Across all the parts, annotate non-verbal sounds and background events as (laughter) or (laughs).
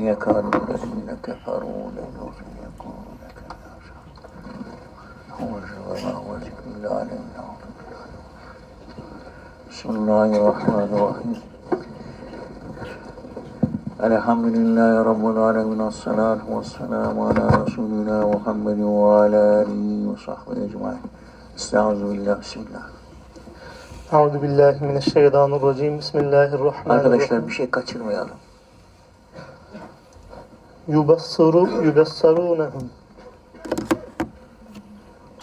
يكاد الذين كفروا ليزيقوا لك هو وما هو ذكر الله عليه بسم الله الرحمن الرحيم الحمد لله رب العالمين والصلاة والسلام على رسولنا محمد وعلى آله وصحبه أجمعين استعوذ بالله بسم الله Euzu billahi mineşşeytanirracim. Bismillahirrahmanirrahim. Arkadaşlar bir şey kaçırmayalım. Yubassiru yubassarunhum.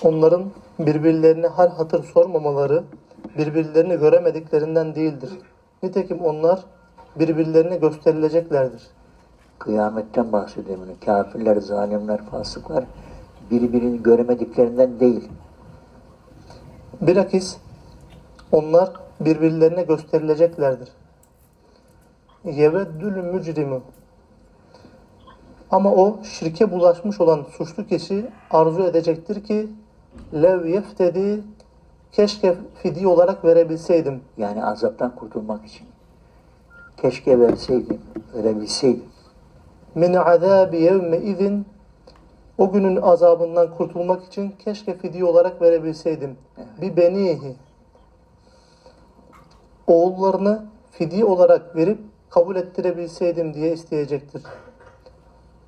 Onların birbirlerine hal hatır sormamaları birbirlerini göremediklerinden değildir. Nitekim onlar birbirlerine gösterileceklerdir. Kıyametten bahsediyor bunu. Kafirler, zalimler, fasıklar birbirini göremediklerinden değil. Bilakis onlar birbirlerine gösterileceklerdir. Yeveddül mücrimu. Ama o şirke bulaşmış olan suçlu kişi arzu edecektir ki lev yeftedi keşke fidye olarak verebilseydim. Yani azaptan kurtulmak için. Keşke verseydim, verebilseydim. Min azabi yevme izin o günün azabından kurtulmak için keşke fidye olarak verebilseydim. Bir benihi oğullarını fidye olarak verip kabul ettirebilseydim diye isteyecektir.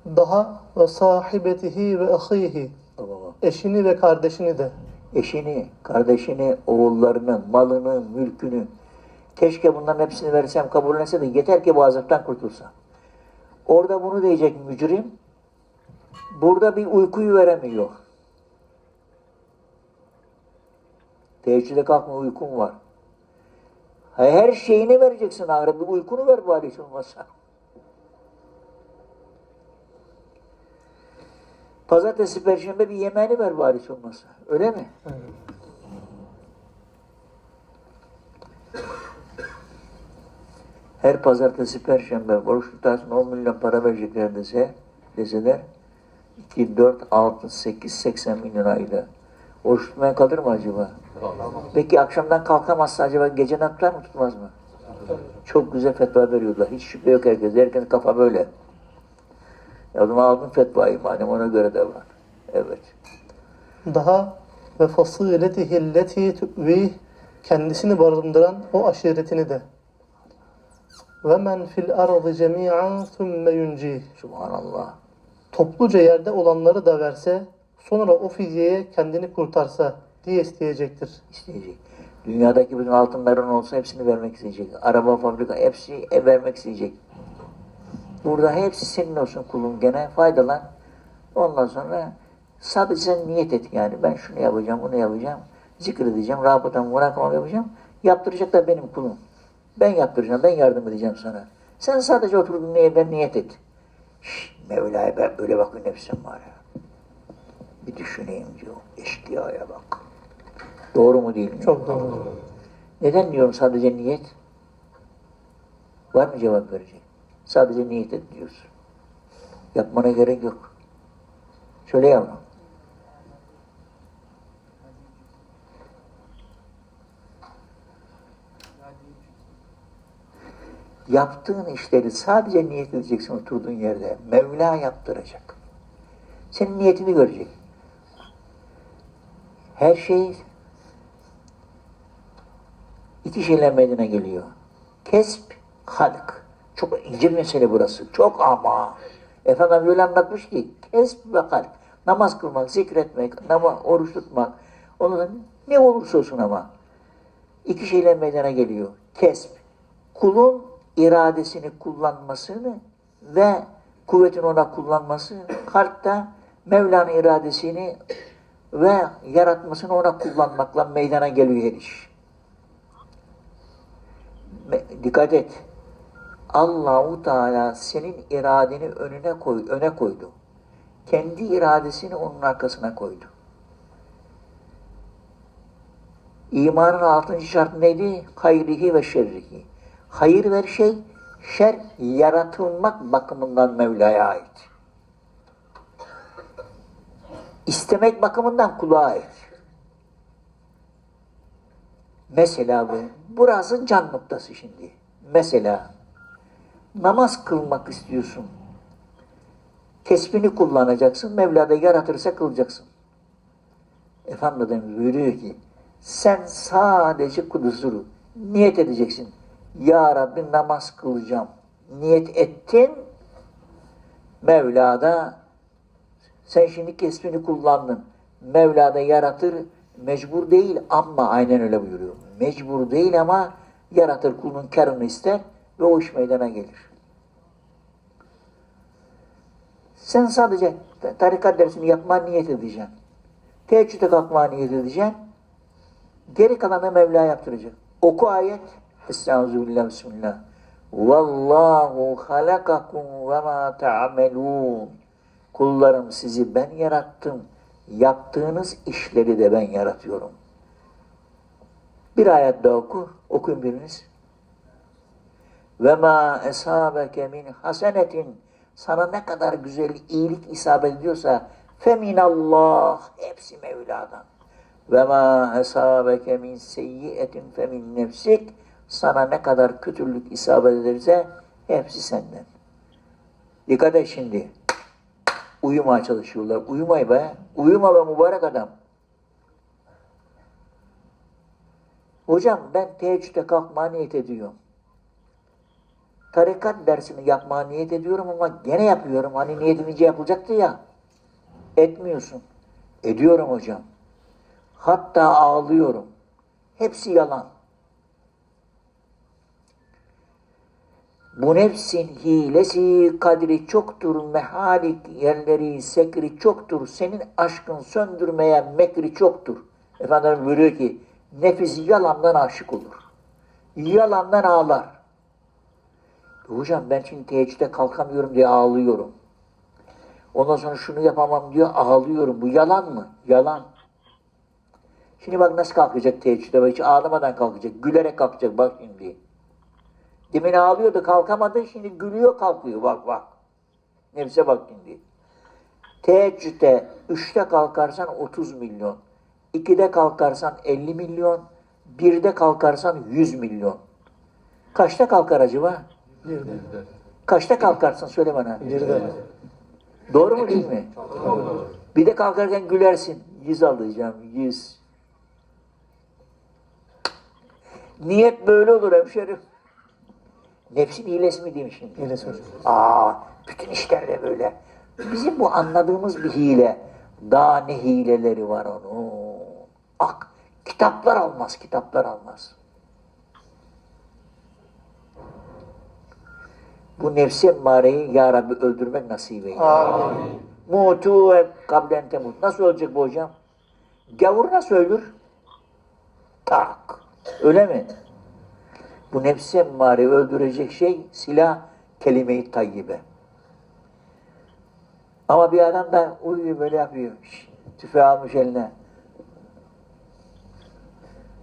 Daha ve sahibetihi ve ahihi eşini ve kardeşini de Eşini, kardeşini, oğullarını, malını, mülkünü. Keşke bunların hepsini versem, kabul de yeter ki bu azaptan kurtulsa. Orada bunu diyecek mücrim. Burada bir uykuyu veremiyor. Teheccüde kalkma uykun var. Her şeyini vereceksin ahire. Bir uykunu ver bari hiç olmazsa. Pazartesi, perşembe bir yemeğini ver bari hiç olmazsa. Öyle mi? Her pazartesi, perşembe oruç tutarsın 10 milyon para verecekler dese, deseler 2, 4, 6, 8, 80 milyon ayda. Oruç tutmaya kalır mı acaba? Peki akşamdan kalkamazsa acaba gece tutar mı tutmaz mı? Çok güzel fetva veriyorlar. Hiç şüphe yok herkes. Herkes kafa böyle. Ya o zaman aldım fetvayı madem ona göre de var. Evet. daha ve fasiletihi leti tu'vi kendisini barındıran o aşiretini de ve men fil ardı cemi'an thumme yuncih Subhanallah. topluca yerde olanları da verse sonra o fidyeye kendini kurtarsa diye isteyecektir. isteyecek. Dünyadaki bütün altınların olsa hepsini vermek isteyecek. Araba, fabrika hepsi vermek isteyecek. Burada hepsi senin olsun kulun gene faydalan. Ondan sonra sadece sen niyet et yani. Ben şunu yapacağım, bunu yapacağım. Zikredeceğim, rabıtam, murakamam yapacağım. Yaptıracak da benim kulum. Ben yaptıracağım, ben yardım edeceğim sana. Sen sadece oturduğun evden niyet et. Şşş, Mevla'ya ben böyle bakın nefsim var ya. Bir düşüneyim diyor. Eşkıya'ya bak. Doğru mu değil mi? Çok doğru. Neden diyorum sadece niyet? Var mı cevap verecek? Sadece niyet et diyorsun. Yapmana gerek yok. Söyle yavrum. Yaptığın işleri sadece niyet edeceksin oturduğun yerde. Mevla yaptıracak. Senin niyetini görecek. Her şey iki şeyler meydana geliyor. Kesp, halk. Çok ince mesele burası. Çok ama. Efendim öyle anlatmış ki kesp ve halk. Namaz kılmak, zikretmek, nama, oruç tutmak. Onun ne olursa olsun ama. iki şeyler meydana geliyor. Kesp. Kulun iradesini kullanmasını ve kuvvetin ona kullanması. Kalp de Mevla'nın iradesini ve yaratmasını ona kullanmakla meydana geliyor her iş. Dikkat et. Allahu Teala senin iradeni önüne koy, öne koydu. Kendi iradesini onun arkasına koydu. İmanın altıncı şartı neydi? Hayrihi ve şerrihi. Hayır ver şey, şer yaratılmak bakımından Mevla'ya ait. İstemek bakımından kula ait. Mesela bu. Burası can noktası şimdi. Mesela namaz kılmak istiyorsun. Kesbini kullanacaksın. Mevla da yaratırsa kılacaksın. Efendimiz buyuruyor ki sen sadece kuduzuru niyet edeceksin. Ya Rabbi namaz kılacağım. Niyet ettin. Mevla da sen şimdi kesbini kullandın. Mevla da yaratır. Mecbur değil ama aynen öyle buyuruyor. Mecbur değil ama yaratır kulun karını ister ve meydana gelir. Sen sadece tarikat dersini yapmaya niyet edeceksin. Teheccüde kalkmaya niyet edeceksin. Geri kalanı Mevla yaptıracak. Oku ayet. Estağfirullah, bismillah. Vallahu halakakum ve ma ta'melun. Kullarım sizi ben yarattım. Yaptığınız işleri de ben yaratıyorum. Bir ayet daha oku. Okuyun biriniz. Ve ma esabeke min hasenetin sana ne kadar güzel iyilik isabet ediyorsa feminallah hepsi Mevla'dan. Ve ma esabeke min seyyiyetin femin nefsik sana ne kadar kötülük isabet ederse hepsi senden. Dikkat et şimdi. Uyumaya çalışıyorlar. Uyumay be. Uyuma be mübarek adam. Hocam ben teheccüde kalkmaya niyet ediyorum. Tarikat dersini yapmaya niyet ediyorum ama gene yapıyorum. Hani niyet edince yapılacaktı ya. Etmiyorsun. Ediyorum hocam. Hatta ağlıyorum. Hepsi yalan. Bu nefsin hilesi kadri çoktur, mehalik yerleri sekri çoktur, senin aşkın söndürmeye mekri çoktur. Efendim buyuruyor ki, nefis yalandan aşık olur. Yalandan ağlar. Hocam ben şimdi teheccüde kalkamıyorum diye ağlıyorum. Ondan sonra şunu yapamam diyor ağlıyorum. Bu yalan mı? Yalan. Şimdi bak nasıl kalkacak teheccüde. Hiç ağlamadan kalkacak. Gülerek kalkacak bak şimdi. Demin ağlıyordu kalkamadı. Şimdi gülüyor kalkıyor. Bak bak. Nefse bak şimdi. Teheccüde 3'te kalkarsan 30 milyon. 2'de kalkarsan 50 milyon. 1'de kalkarsan 100 milyon. Kaçta kalkar acaba? Bir de. Kaçta kalkarsın söyle bana. Bir de. Doğru mu değil mi? (clears throat) Bir de kalkarken gülersin. Yüz alacağım, yüz. Niyet böyle olur hemşerim. Nefsin hilesi mi diyeyim şimdi? İyilesi hocam. Aa, bütün işlerde böyle. Bizim bu anladığımız bir hile. Daha ne hileleri var onun. Ak, kitaplar almaz, kitaplar almaz. Bu nefsi emmareyi Ya Rabbi öldürmek nasip eyle. Amin. Mutu ve kablen temut. Nasıl ölecek bu hocam? Gavur nasıl ölür? Tak. Öyle mi? Bu nefsi emmare öldürecek şey silah kelime-i tayyibe. Ama bir adam da uyuyor böyle yapıyor. Tüfeği almış eline.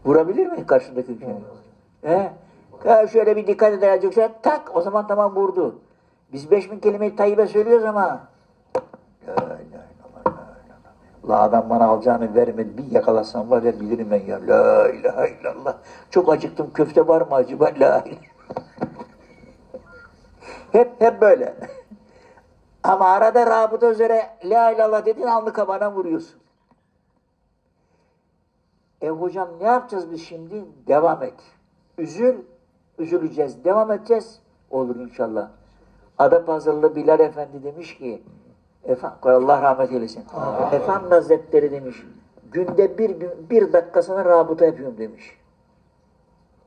Vurabilir mi karşındaki kişi? He? Ya şöyle bir dikkat edecek şöyle tak o zaman tamam vurdu. Biz beş bin kelime-i tayyibe söylüyoruz ama La adam bana alacağını vermedi. Bir yakalasam var ya bilirim ben ya. La ilahe illallah. Çok acıktım. Köfte var mı acaba? La ilahe. hep hep böyle. Ama arada rabıta üzere la ilallah dediğin alnı kabana vuruyorsun. E hocam ne yapacağız biz şimdi? Devam et. Üzül, üzüleceğiz. Devam edeceğiz. Olur inşallah. Adapazarlı Bilal Efendi demiş ki, Efendim, Allah rahmet eylesin. Efendi Hazretleri demiş, günde bir bir dakikasına rabıta yapıyorum demiş.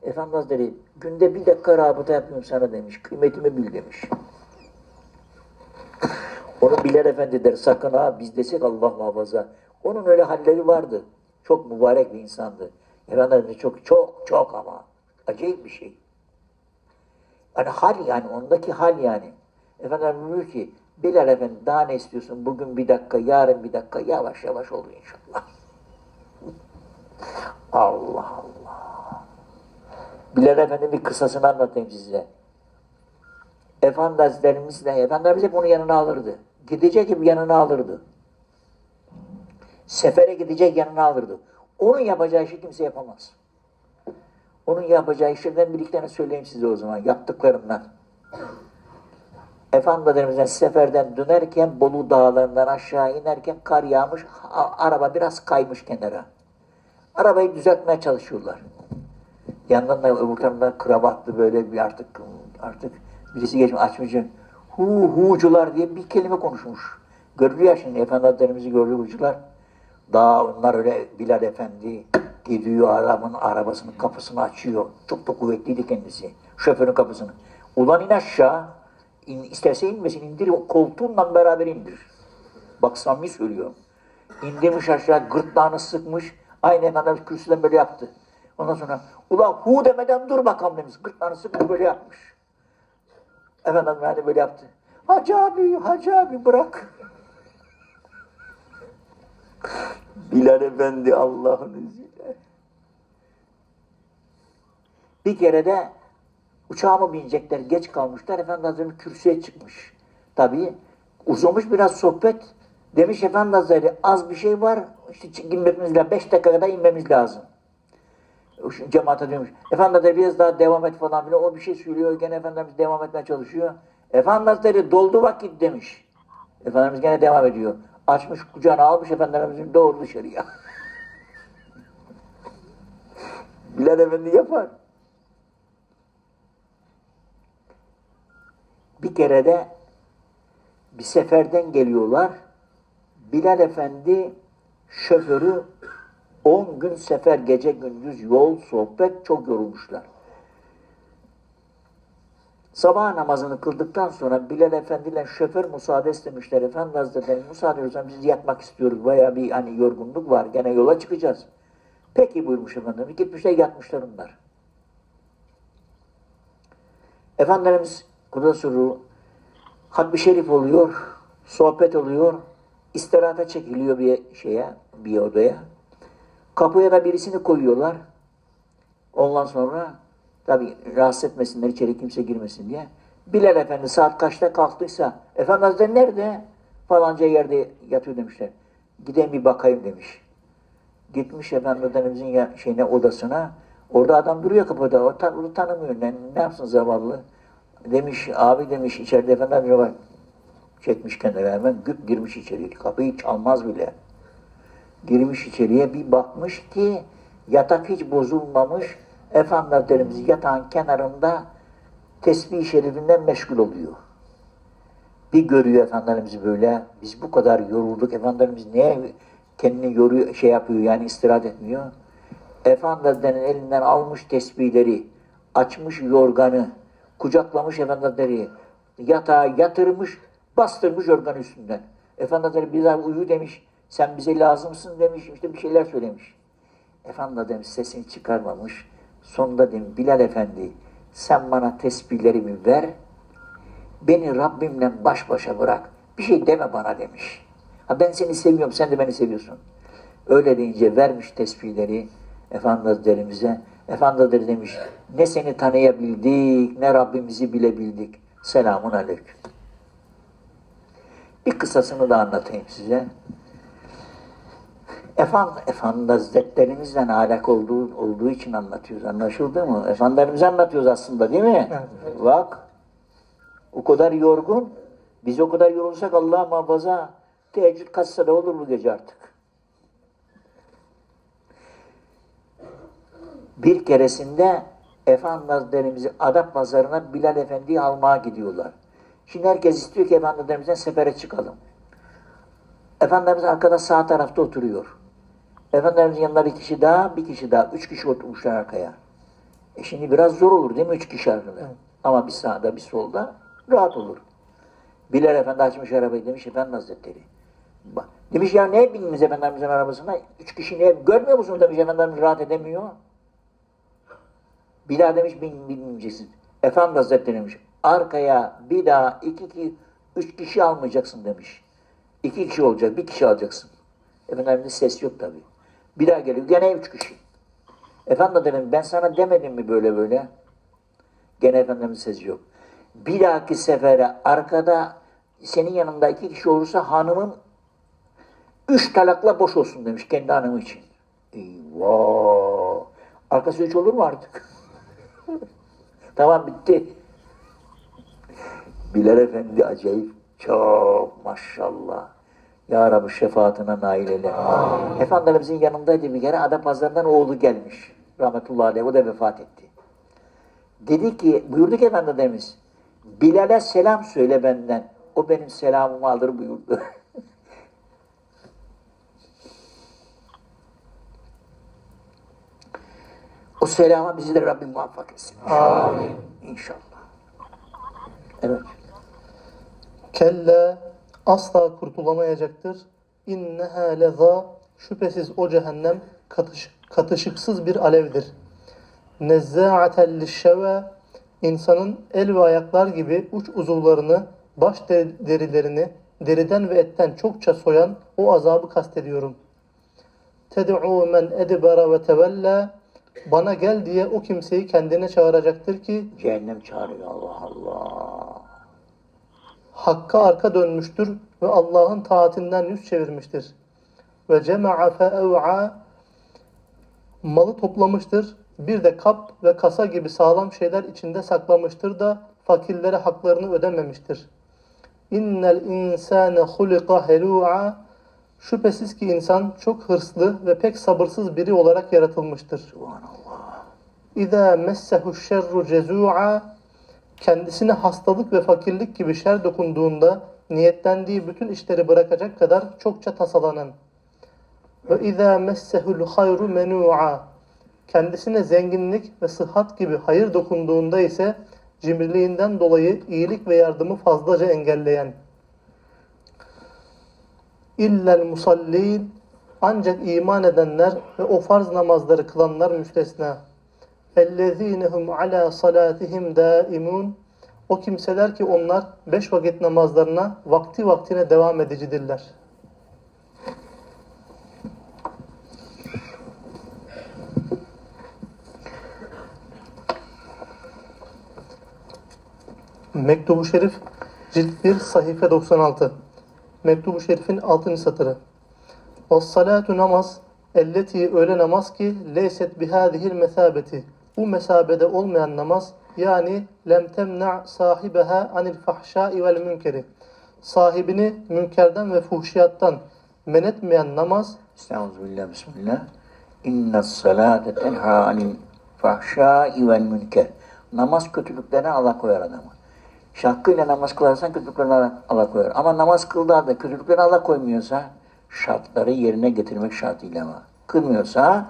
Efendi Hazretleri, günde bir dakika rabıta yapıyorum sana demiş. Kıymetimi bil demiş. Onu Bilal Efendi der, sakın ha biz desek Allah muhafaza. Onun öyle halleri vardı. Çok mübarek bir insandı. Efendimiz çok çok çok ama acayip bir şey. Yani hal yani ondaki hal yani. Efendim diyor ki Bilal Efendi daha ne istiyorsun? Bugün bir dakika, yarın bir dakika yavaş yavaş olur inşallah. (laughs) Allah Allah. Bilal Efendi bir kısasını anlatayım size. Efendi Hazretlerimiz de, Efendimiz hep onu yanına alırdı. Gidecek gibi yanına alırdı. Sefere gidecek yanına alırdı. Onun yapacağı işi kimse yapamaz. Onun yapacağı işlerden bir iki tane söyleyeyim size o zaman. Yaptıklarından. Efendimiz'den seferden dönerken Bolu dağlarından aşağı inerken kar yağmış, araba biraz kaymış kenara. Arabayı düzeltmeye çalışıyorlar. Yandan da öbür taraftan kravatlı böyle bir artık artık birisi geçmiş açmış. Hu hucular diye bir kelime konuşmuş. Görülüyor ya şimdi Efendi Hazretlerimizi gördü hucular. Daha onlar öyle Bilal Efendi gidiyor adamın arabasının kapısını açıyor. Çok da kuvvetliydi kendisi. Şoförün kapısını. Ulan in aşağı. İn, isterse inmesin indir. Koltuğunla beraber indir. Bak samimi söylüyorum. İndirmiş aşağı gırtlağını sıkmış. Aynı Efendimiz kürsüden böyle yaptı. Ondan sonra ulan hu demeden dur bakalım demiş. Gırtlağını sıkmış böyle yapmış. Efendimiz hani böyle yaptı. Hacı abi, hacı abi bırak. Bilal Efendi Allah'ın izniyle. Bir kere de uçağa mı binecekler, geç kalmışlar. Efendi Hazretleri kürsüye çıkmış. Tabii uzamış biraz sohbet. Demiş Efendi Hazretleri az bir şey var, işte inmemiz lazım, beş dakikada inmemiz lazım. Cemaate diyormuş. Efendi Hazretleri biraz daha devam et falan filan. O bir şey söylüyor. Gene Efendimiz devam etmeye çalışıyor. Efendi Hazretleri doldu vakit demiş. Efendimiz gene devam ediyor. Açmış kucağına almış Efendimizin doğru dışarıya. (laughs) Bilal Efendi yapar. Bir kere de bir seferden geliyorlar. Bilal Efendi şoförü 10 gün sefer gece gündüz yol sohbet çok yorulmuşlar. Sabah namazını kıldıktan sonra Bilal Efendi ile şoför müsaade istemişler. Efendi Hazretleri müsaade ediyorsan biz yatmak istiyoruz. Bayağı bir hani yorgunluk var. Gene yola çıkacağız. Peki buyurmuş efendim. Gitmişler yatmışlar onlar. Efendimiz Kudüs'ü Hatmi Şerif oluyor, sohbet oluyor, istirahata çekiliyor bir şeye, bir odaya. Kapıya da birisini koyuyorlar. Ondan sonra tabi rahatsız etmesinler, içeri kimse girmesin diye. Bilal Efendi saat kaçta kalktıysa, Efendi Hazretleri nerede? Falanca yerde yatıyor demişler. Gideyim bir bakayım demiş. Gitmiş Efendimizin ya, şeyine, odasına. Orada adam duruyor kapıda. O tan onu tanımıyor. Ne, ne yapsın zavallı? Demiş, abi demiş içeride Efendimiz var. Çekmiş kenara hemen güp girmiş içeri. Kapıyı çalmaz bile. Girmiş içeriye bir bakmış ki yatak hiç bozulmamış. Efendi Hazretlerimiz yatağın kenarında tesbih-i şerifinden meşgul oluyor. Bir görüyor Efendimiz böyle. Biz bu kadar yorulduk. Efendimiz niye kendini yoruyor, şey yapıyor yani istirahat etmiyor. Efendi Hazretleri'nin elinden almış tesbihleri, açmış yorganı, kucaklamış Efendi Hazretleri, yatağa yatırmış, bastırmış yorgan üstünden. Efendi Hazretleri bir daha uyu demiş, sen bize lazımsın demiş, işte bir şeyler söylemiş. Efendi Hazretleri sesini çıkarmamış. Sonunda demiş, Bilal Efendi sen bana tesbihlerimi ver, beni Rabbimle baş başa bırak. Bir şey deme bana demiş. Ha ben seni seviyorum, sen de beni seviyorsun. Öyle deyince vermiş tesbihleri Efendi Hazretlerimize. Efendi demiş, ne seni tanıyabildik, ne Rabbimizi bilebildik. Selamun aleyküm. Bir kısasını da anlatayım size. Efendi, Efendi Hazretlerimizle alak olduğu, olduğu için anlatıyoruz. Anlaşıldı mı? Efendilerimize anlatıyoruz aslında değil mi? Evet. Bak, o kadar yorgun. Biz o kadar yorulsak Allah muhafaza teheccüd kaçsa da olur bu gece artık. Bir keresinde Efendi Hazretlerimizi Adap Pazarı'na Bilal Efendi'yi almaya gidiyorlar. Şimdi herkes istiyor ki Efendi Hazretlerimizden sefere çıkalım. Efendimiz arkada sağ tarafta oturuyor. Efendimizin yanında bir kişi daha, bir kişi daha. Üç kişi oturmuşlar arkaya. E şimdi biraz zor olur değil mi üç kişi arkada? Evet. Ama bir sağda bir solda rahat olur. Bilal Efendi açmış arabayı demiş Efendi Hazretleri. Bak, demiş ya ne bindiniz Efendimizin arabasına? Üç kişi niye? Görmüyor musunuz demiş Efendimiz rahat edemiyor. Daha demiş bin, binmeyeceksin. Efendi Hazretleri demiş arkaya bir daha iki, iki üç kişi almayacaksın demiş. İki kişi olacak, bir kişi alacaksın. Efendimiz ses yok tabi. Bir daha geliyor, gene üç kişi. Efendim dedim, ben sana demedim mi böyle böyle? Gene Efendimiz sesi yok. Bir dahaki sefere arkada senin yanında iki kişi olursa hanımın üç talakla boş olsun demiş kendi hanımı için. Eyvah! Arkası üç olur mu artık? (laughs) tamam bitti. Bilal Efendi acayip çok maşallah. Ya Rabbi şefaatine nail eyle. Efendimizin yanındaydı bir kere Adapazarı'ndan oğlu gelmiş. Rahmetullahi aleyh o da vefat etti. Dedi ki buyurdu ki Efendimiz Bilal'e selam söyle benden. O benim selamımı alır buyurdu. (laughs) o selama bizi de Rabbim muvaffak etsin. Amin. İnşallah. Evet. Kelle asla kurtulamayacaktır. İnneha leza şüphesiz o cehennem katış, katışıksız bir alevdir. Nezza'atel lişşeve insanın el ve ayaklar gibi uç uzuvlarını, baş de- derilerini deriden ve etten çokça soyan o azabı kastediyorum. Ted'u men edbara ve tevella bana gel diye o kimseyi kendine çağıracaktır ki Cehennem çağırıyor Allah Allah. Hakka arka dönmüştür ve Allah'ın taatinden yüz çevirmiştir. Ve cema'a fe'ev'a malı toplamıştır. Bir de kap ve kasa gibi sağlam şeyler içinde saklamıştır da fakirlere haklarını ödememiştir. İnnel insane hulika helu'a Şüphesiz ki insan çok hırslı ve pek sabırsız biri olarak yaratılmıştır. İza messehu şerru cezu'a kendisine hastalık ve fakirlik gibi şer dokunduğunda niyetlendiği bütün işleri bırakacak kadar çokça tasalanan. Ve izâ messehul hayru menû'a kendisine zenginlik ve sıhhat gibi hayır dokunduğunda ise cimriliğinden dolayı iyilik ve yardımı fazlaca engelleyen. İllel musallin ancak iman edenler ve o farz namazları kılanlar müstesna ellezinehum ala salatihim daimun o kimseler ki onlar beş vakit namazlarına vakti vaktine devam edicidirler. Mektubu Şerif cilt 1 sayfa 96 Mektubu Şerif'in 6. satırı O salatu namaz elleti öyle namaz ki leyset bihadihil mesabeti bu mesabede olmayan namaz yani lem temna sahibeha anil fahşai vel münkeri sahibini münkerden ve fuhşiyattan men etmeyen namaz Estağfirullah, bismillah. İnne salate tenha anil fahşai vel münker. Namaz kötülüklerine Allah koyar adamı. Şakkıyla namaz kılarsan kötülüklerine Allah koyar. Ama namaz kıldığı halde kötülüklerine Allah koymuyorsa şartları yerine getirmek şartıyla ama. Kılmıyorsa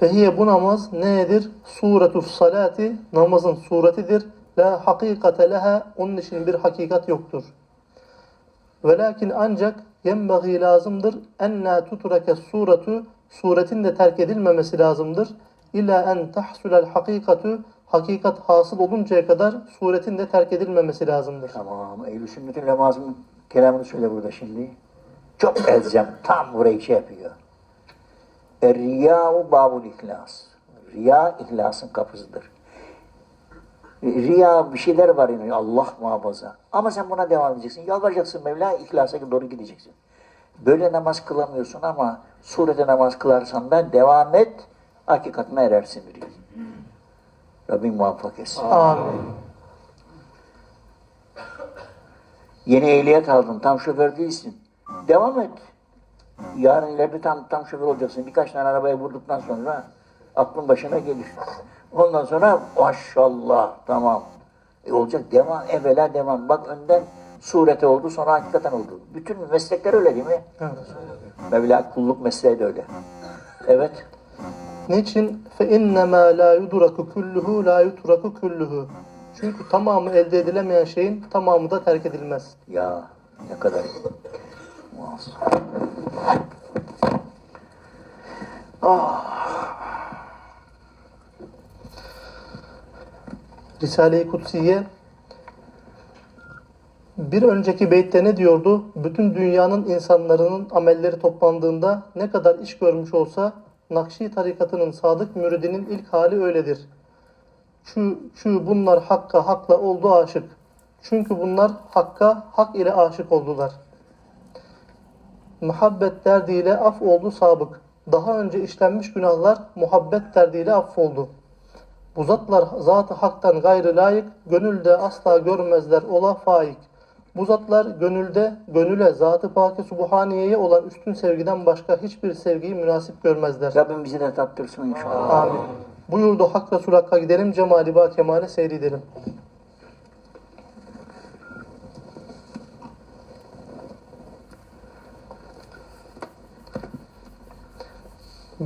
fehiye bu namaz nedir? Suretü salati namazın suretidir. La hakikate leha onun için bir hakikat yoktur. Velakin ancak yenbeği lazımdır enna tutrake suretu suretin de terk edilmemesi lazımdır. İlla en tahsulel hakikatu hakikat hasıl oluncaya kadar suretin de terk edilmemesi lazımdır. tamam Eylül sünnetin lemazın kelamını söyle burada şimdi. Çok elzem. Tam burayı şey yapıyor. Er-riyâ'u babul ihlas. Riya ihlasın kapısıdır. Riya bir şeyler var yani Allah muhafaza. Ama sen buna devam edeceksin. Yalvaracaksın Mevla ihlasa doğru gideceksin. Böyle namaz kılamıyorsun ama surete namaz kılarsan da devam et. Hakikatine erersin diyor. Rabbim muvaffak etsin. Amin. Yeni ehliyet aldın. Tam şoför değilsin. Devam et. Yarın ileride tam, tam şoför olacaksın. Birkaç tane arabaya vurduktan sonra aklın başına gelir. Ondan sonra maşallah tamam. E olacak devam. Evvela devam. Bak önden surete oldu sonra hakikaten oldu. Bütün meslekler öyle değil mi? Evet. Mevla kulluk mesleği de öyle. Evet. Niçin? Fe innemâ la yudraku kulluhu la yutraku kulluhu. Çünkü tamamı elde edilemeyen şeyin tamamı da terk edilmez. Ya ne kadar iyi. Muazzam. Risale-i Kutsiye bir önceki beytte ne diyordu? Bütün dünyanın insanların amelleri toplandığında ne kadar iş görmüş olsa Nakşi tarikatının sadık müridinin ilk hali öyledir. Şu, şu bunlar hakka hakla oldu aşık. Çünkü bunlar hakka hak ile aşık oldular. Muhabbet derdiyle af oldu sabık. Daha önce işlenmiş günahlar muhabbet derdiyle affoldu. Bu zatlar zat-ı haktan gayrı layık, gönülde asla görmezler ola faik. Bu zatlar gönülde, gönüle zat-ı paki subhaniyeye olan üstün sevgiden başka hiçbir sevgiyi münasip görmezler. Rabbim bizi de tattırsın inşallah. Amin. Buyurdu Hak Resul Hakk'a gidelim, cemali ba kemale seyredelim.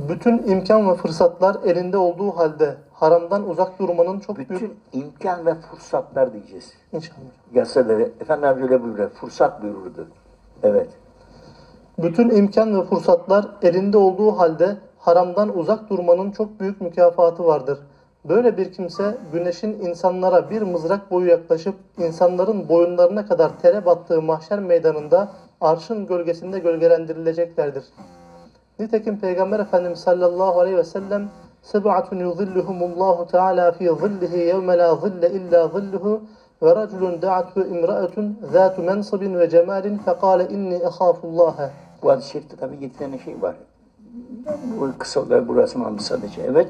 Bütün imkan ve fırsatlar elinde olduğu halde haramdan uzak durmanın çok büyük... Bütün imkan ve fırsatlar diyeceğiz. İnşallah. Yasaları, Efendimiz öyle buyuruyor. Fırsat buyururdu. Evet. Bütün imkan ve fırsatlar elinde olduğu halde haramdan uzak durmanın çok büyük mükafatı vardır. Böyle bir kimse güneşin insanlara bir mızrak boyu yaklaşıp insanların boyunlarına kadar tere battığı mahşer meydanında arşın gölgesinde gölgelendirileceklerdir. Nitekim Peygamber Efendimiz sallallahu aleyhi ve sellem Seb'atun yuzilluhumullahu teala fi zillihi yevme la zille illa zilluhu ve raculun da'athu imra'atun zatu mensibin ve cemalin fekale inni ehafullaha. Bu hadis-i şerifte tabii yedi tane şey var. Bu kısa olarak burası aldı sadece. Evet.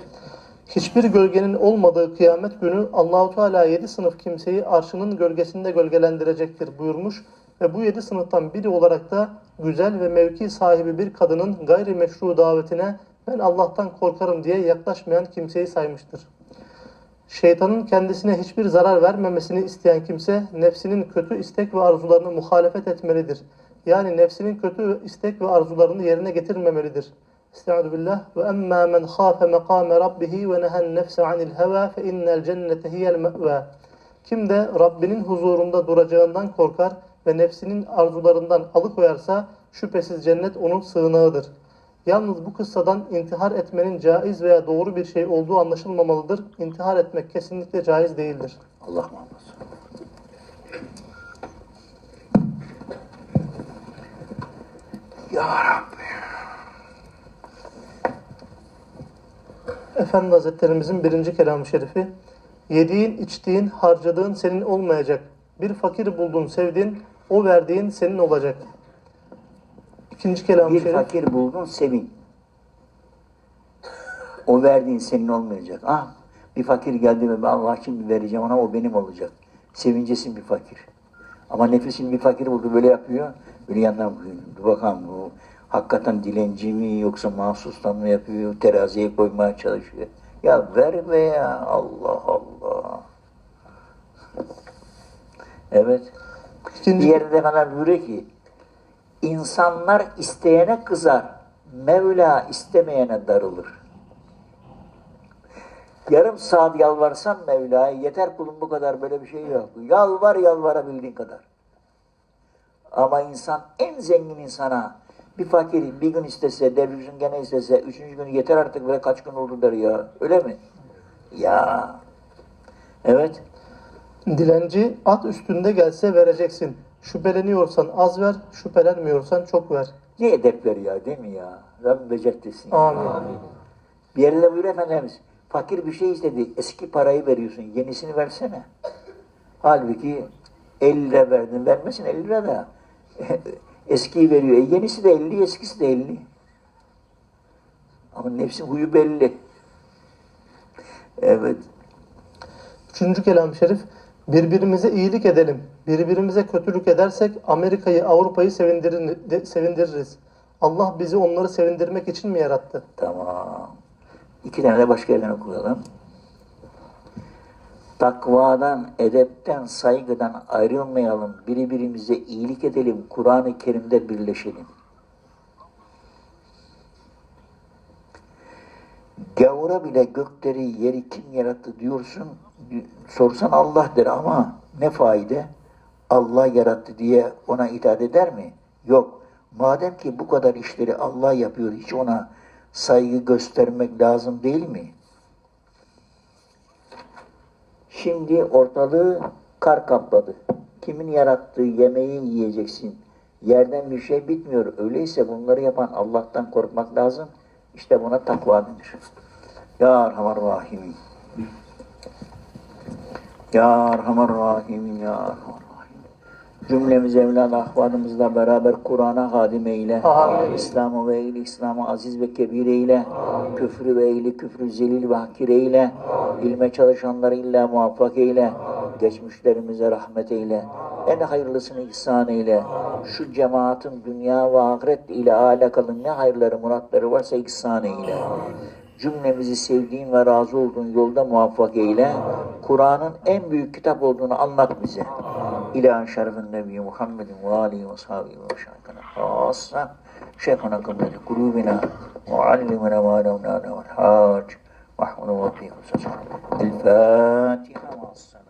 Hiçbir gölgenin olmadığı kıyamet günü Allahu Teala yedi sınıf kimseyi arşının gölgesinde gölgelendirecektir buyurmuş ve bu yedi sınıftan biri olarak da güzel ve mevki sahibi bir kadının gayri meşru davetine ben Allah'tan korkarım diye yaklaşmayan kimseyi saymıştır. Şeytanın kendisine hiçbir zarar vermemesini isteyen kimse nefsinin kötü istek ve arzularını muhalefet etmelidir. Yani nefsinin kötü istek ve arzularını yerine getirmemelidir. Estaizu billah. Ve emmâ men khâfe mekâme rabbihi ve nehen nefse anil hevâ fe innel cennete hiyel me'vâ. Kim de Rabbinin huzurunda duracağından korkar ve nefsinin arzularından alıkoyarsa şüphesiz cennet onun sığınağıdır. Yalnız bu kıssadan intihar etmenin caiz veya doğru bir şey olduğu anlaşılmamalıdır. İntihar etmek kesinlikle caiz değildir. Allah muhafaza. Ya Rabbi. Efendi Hazretlerimizin birinci kelamı şerifi Yediğin, içtiğin, harcadığın senin olmayacak. Bir fakir buldun, sevdin, o verdiğin senin olacak. İkinci kelamı Bir şerif fakir buldun sevin. O verdiğin senin olmayacak. Ah bir fakir geldi ve ben Allah şimdi vereceğim ona o benim olacak. Sevincesin bir fakir. Ama nefesin bir fakir buldu böyle yapıyor. Böyle yandan bakıyor. Dur bakalım bu hakikaten dilenci mi yoksa mahsustan mı yapıyor? Teraziye koymaya çalışıyor. Ya ver be ya Allah Allah. Evet. Bir İkinci, yerde bana buyuruyor ki insanlar isteyene kızar, Mevla istemeyene darılır. Yarım saat yalvarsan Mevla'ya yeter kulum bu kadar böyle bir şey yok. Yalvar yalvarabildiğin kadar. Ama insan en zengin insana bir fakiri bir gün istese, dervişin gene istese, üçüncü günü yeter artık böyle kaç gün oldu der ya. Öyle mi? Ya. Evet. Dilenci at üstünde gelse vereceksin. Şüpheleniyorsan az ver, şüphelenmiyorsan çok ver. Ne edepler ya değil mi ya? Rabbim becertirsin. Amin. Bir yerinde buyuruyor Efendimiz. Fakir bir şey istedi. Eski parayı veriyorsun. Yenisini versene. Halbuki 50 lira verdin. Vermesin 50 lira da. (laughs) Eskiyi veriyor. E yenisi de 50, eskisi de 50. Ama nefsin huyu belli. (laughs) Evet. Üçüncü kelam şerif birbirimize iyilik edelim. Birbirimize kötülük edersek Amerika'yı, Avrupa'yı sevindirir, sevindiririz. Allah bizi onları sevindirmek için mi yarattı? Tamam. İki tane de başka yerden okuyalım. Takvadan, edepten, saygıdan ayrılmayalım. Birbirimize iyilik edelim. Kur'an-ı Kerim'de birleşelim. Gavura bile gökleri, yeri kim yarattı diyorsun. Sorsan Allah der ama ne faide? Allah yarattı diye ona itaat eder mi? Yok. Madem ki bu kadar işleri Allah yapıyor, hiç ona saygı göstermek lazım değil mi? Şimdi ortalığı kar kapladı. Kimin yarattığı yemeği yiyeceksin. Yerden bir şey bitmiyor. Öyleyse bunları yapan Allah'tan korkmak lazım. İşte buna takva denir. Ya Erhamer Rahimin. Ya Erhamer Rahimin. Ya Erhamer Rahimin. Cümlemiz evlad ahvalımızla beraber Kur'an'a hadim eyle. Amin. İslam'ı ve ehli İslam'ı aziz ve kebir eyle. Küfrü ve ehli küfrü zelil ve hakir eyle. İlme çalışanları illa muvaffak eyle. Geçmişlerimize rahmet eyle. En hayırlısını ihsan eyle. Şu cemaatin dünya ve ahiret ile alakalı ne hayırları muratları varsa ihsan eyle cümlemizi sevdiğin ve razı olduğun yolda muvaffak eyle. Kur'an'ın en büyük kitap olduğunu anlat bize. İlahi şerefin Nebi Muhammedin ve alihi ve sahibi ve şahkana hasan. Şeyhana kıbleti kulubina ve allimina ma lemna nevel hac. Mahmunu ve fiyah. El-Fatiha ve